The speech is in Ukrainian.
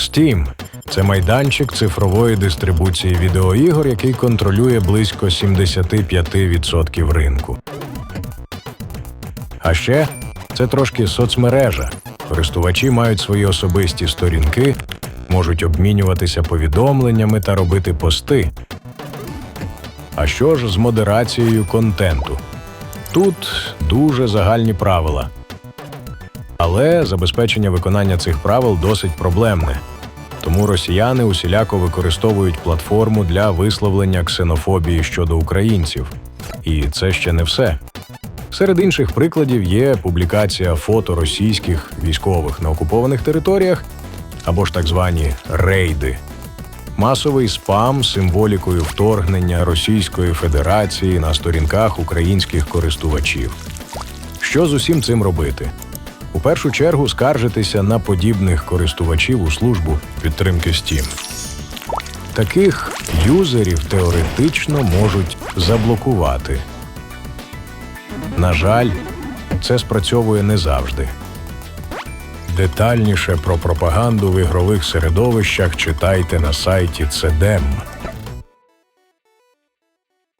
Steam це майданчик цифрової дистрибуції відеоігор, який контролює близько 75% ринку. А ще це трошки соцмережа. Користувачі мають свої особисті сторінки, можуть обмінюватися повідомленнями та робити пости. А що ж з модерацією контенту? Тут дуже загальні правила. Але забезпечення виконання цих правил досить проблемне. Тому росіяни усіляко використовують платформу для висловлення ксенофобії щодо українців. І це ще не все. Серед інших прикладів є публікація фото російських військових на окупованих територіях або ж так звані рейди, масовий спам з символікою вторгнення Російської Федерації на сторінках українських користувачів. Що з усім цим робити? У першу чергу скаржитися на подібних користувачів у службу підтримки Steam. Таких юзерів теоретично можуть заблокувати. На жаль, це спрацьовує не завжди. Детальніше про пропаганду в ігрових середовищах читайте на сайті CEDEM.